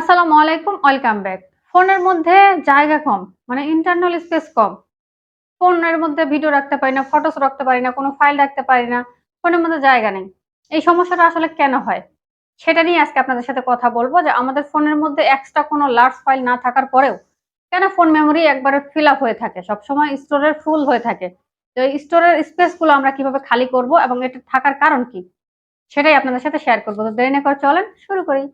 আসসালামু আলাইকুম, welcome back. ফোনের মধ্যে জায়গা কম মানে ইন্টারনাল স্পেস কম। ফোনের মধ্যে ভিডিও রাখতে পারি না ফটোস রাখতে পারি না, কোনো ফাইল রাখতে পারি না, ফোনের মধ্যে জায়গা নেই। এই সমস্যাটা আসলে কেন হয়? সেটা নিয়ে আজকে আপনাদের সাথে কথা বলব যে আমাদের ফোনের মধ্যে এক্সট্রা কোনো লার্জ ফাইল না থাকার পরেও কেন ফোন মেমোরি একবারে ফিল আপ হয়ে থাকে? সবসময় স্টোরের ফুল হয়ে থাকে। তো এই স্টোরের স্পেসগুলো আমরা কীভাবে খালি করব এবং এটা থাকার কারণ কি? সেটাই আপনাদের সাথে শেয়ার করব। তো দেরি না করে চলেন, শুরু করি।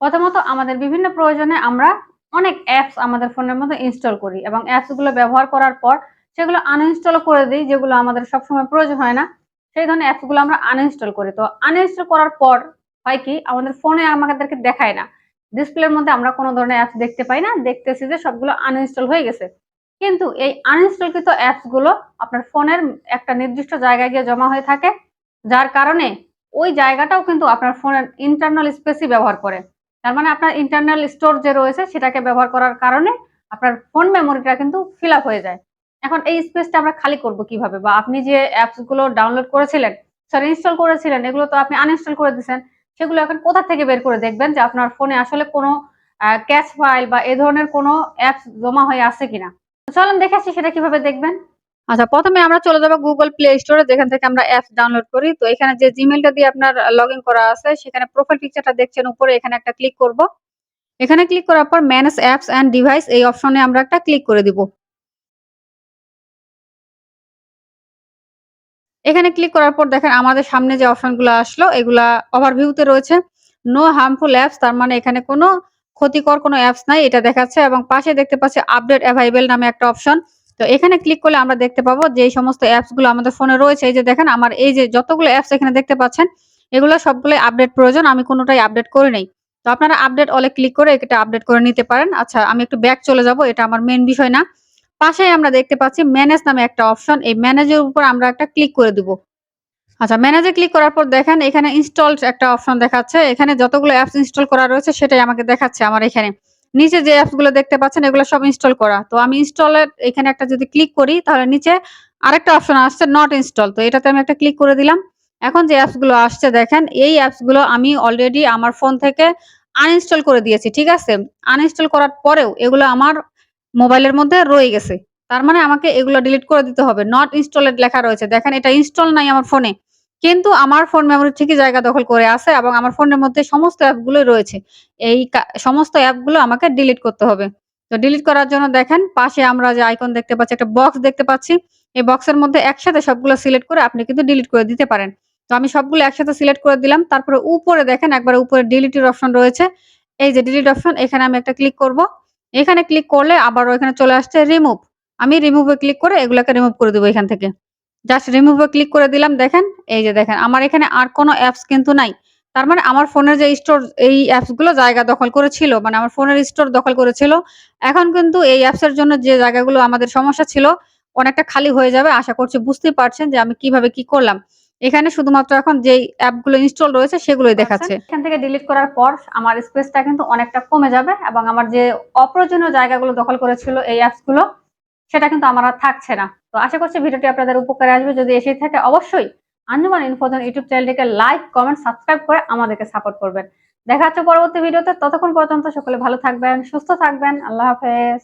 প্রথমত আমাদের বিভিন্ন প্রয়োজনে আমরা অনেক অ্যাপস আমাদের ফোনের মধ্যে ইনস্টল করি এবং অ্যাপসগুলো ব্যবহার করার পর সেগুলো আনইনস্টল করে দিই যেগুলো আমাদের সবসময় প্রয়োজন হয় না। সেই ধরনের অ্যাপসগুলো আমরা আনইনস্টল করি। তো আনইনস্টল করার পর হয় কি, আমাদের ফোনে আমাদেরকে দেখায় না। ডিসপ্লের মধ্যে আমরা কোনো ধরনের অ্যাপস দেখতে পাই না, দেখতেছি যে সবগুলো আনইনস্টল হয়ে গেছে। কিন্তু এই আনইনস্টলকৃত অ্যাপসগুলো আপনার ফোনের একটা নির্দিষ্ট জায়গায় গিয়ে জমা হয়ে থাকে, যার কারণে ওই জায়গাটাও কিন্তু আপনার ফোনের ইন্টারনাল স্পেসই ব্যবহার করে। তার মানে আপনার ইন্টারনাল স্টোর যে রয়েছে সেটাকে ব্যবহার করার কারণে আপনার ফোন মেমোরিটা কিন্তু ফিল হয়ে যায়। এখন এই স্পেসটা আমরা খালি করব কীভাবে? বা আপনি যে অ্যাপসগুলো ডাউনলোড করেছিলেন সরি ইনস্টল করেছিলেন, এগুলো তো আপনি আনইনস্টল করে দিয়েছেন সেগুলো এখন কোথা থেকে বের করে দেখবেন যে আপনার ফোনে আসলে কোনো ক্যাশ ফাইল বা এ ধরনের কোনো অ্যাপস জমা হয়ে আছে কিনা? চলেন দেখেছি সেটা কীভাবে দেখবেন। আচ্ছা প্রথমে আমরা চলে যাব গুগল প্লে স্টোরে যেখান থেকে আমরা অ্যাপস ডাউনলোড করি। তো এখানে যে জিমেলটা দিয়ে আপনার লগ করা আছে, সেখানে প্রোফাইল পিকচারটা দেখছেন, উপরে এখানে একটা ক্লিক করব। এখানে ক্লিক করার পর ম্যানেজ অ্যাপস অ্যান্ড ডিভাইস এই অপশনে আমরা একটা ক্লিক করে দিব। এখানে ক্লিক করার পর দেখেন আমাদের সামনে যে অপশনগুলো আসলো, এগুলা ওভারভিউতে রয়েছে। নো হার্মফুল অ্যাপস তার মানে এখানে কোনো ক্ষতিকর কোনো অ্যাপস নাই, এটা দেখাচ্ছে। এবং পাশে দেখতে পাচ্ছি আপডেট অ্যাভাইবেল নামে একটা অপশন তো এখানে ক্লিক করলে আমরা দেখতে পাবো যে সমস্ত অ্যাপসগুলো আমাদের ফোনে রয়েছে। এই যে দেখেন, আমার এই যে যতগুলো অ্যাপস এখানে দেখতে পাচ্ছেন, এগুলো সবগুলো আপডেট প্রয়োজন, আমি কোনোটাই আপডেট করে নেই। তো আপনারা আপডেট অলে ক্লিক করে এটা আপডেট করে নিতে পারেন। আচ্ছা আমি একটু ব্যাক চলে যাব, এটা আমার মেন বিষয় না। পাশে আমরা দেখতে পাচ্ছি ম্যানেজ নামে একটা অপশন এই ম্যানেজের উপর আমরা একটা ক্লিক করে দিব। আচ্ছা ম্যানেজে ক্লিক করার পর দেখেন, এখানে ইনস্টল একটা অপশন দেখাচ্ছে। এখানে যতগুলো অ্যাপস ইনস্টল করা রয়েছে, সেটাই আমাকে দেখাচ্ছে আমার এখানে। নিচে যে অ্যাপসগুলো দেখতে পাচ্ছেন, এগুলো সব ইনস্টল করা। তো আমি ইনস্টলের এখানে একটা যদি ক্লিক করি, তাহলে নিচে আরেকটা অপশন আসছে নট ইনস্টল তো এটাতে আমি একটা ক্লিক করে দিলাম। এখন যে অ্যাপসগুলো আসছে দেখেন, এই অ্যাপসগুলো আমি অলরেডি আমার ফোন থেকে আনইনস্টল করে দিয়েছি, ঠিক আছে? আনইনস্টল করার পরেও এগুলো আমার মোবাইলের মধ্যে রয়ে গেছে। তার মানে আমাকে এগুলো ডিলিট করে দিতে হবে। নট ইনস্টলেড লেখা রয়েছে। দেখেন এটা ইনস্টল নাই আমার ফোনে কিন্তু আমার ফোন মেমোরি ঠিকই জায়গা দখল করে আছে এবং আমার ফোনের মধ্যে সমস্ত অ্যাপগুলোই রয়েছে। এই সমস্ত অ্যাপগুলো আমাকে ডিলিট করতে হবে। তো ডিলিট করার জন্য দেখেন, পাশে আমরা যে আইকন দেখতে পাচ্ছি, একটা বক্স দেখতে পাচ্ছি। এই বক্সের মধ্যে একসাথে সবগুলো সিলেক্ট করে আপনি কিন্তু ডিলিট করে দিতে পারেন। তো আমি সবগুলো একসাথে সিলেক্ট করে দিলাম। তারপরে উপরে দেখেন, একবার উপরে ডিলিটের অপশন রয়েছে। এই যে ডিলিট অপশন এখানে আমি একটা ক্লিক করব। এখানে ক্লিক করলে আবার ওইখানে চলে আসছে রিমুভ আমি রিমুভে ক্লিক করে এগুলোকে রিমুভ করে দেবো এখান থেকে। জাস্ট রিমুভে ক্লিক করে দিলাম দেখেন এই যে দেখেন আমার এখানে আর কোনো অ্যাপস কিন্তু নাই। তার মানে আমার ফোনের যে স্টোর এই অ্যাপসগুলো জায়গা দখল করেছিল মানে আমার ফোনের স্টোর দখল করেছিল এখন কিন্তু এই অ্যাপস এর জন্য যে জায়গাগুলো আমাদের সমস্যা ছিল অনেকটা খালি হয়ে যাবে। আশা করছি বুঝতেই পারছেন যে আমি কীভাবে কি করলাম। এখানে শুধুমাত্র এখন যেই অ্যাপগুলো ইনস্টল রয়েছে সেগুলোই দেখাচ্ছে। এখান থেকে ডিলিট করার পর আমার স্পেসটা কিন্তু অনেকটা কমে যাবে এবং আমার যে অপ্রয়োজনীয় জায়গাগুলো দখল করেছিল এই অ্যাপসগুলো সেটা কিন্তু আমার আর থাকছে না। তো আশা করছি ভিডিওটি আপনাদের উপকারে আসবে। যদি এসে থাকে, অবশ্যই আঞ্জুমান ইনফোজন ইউটিউব চ্যানেলটিকে লাইক, কমেন্ট, সাবস্ক্রাইব করে আমাদেরকে সাপোর্ট করবেন। দেখা হচ্ছে পরবর্তী ভিডিওতে। ততক্ষণ পর্যন্ত সকলে ভালো থাকবেন, সুস্থ থাকবেন। আল্লাহ হাফেজ।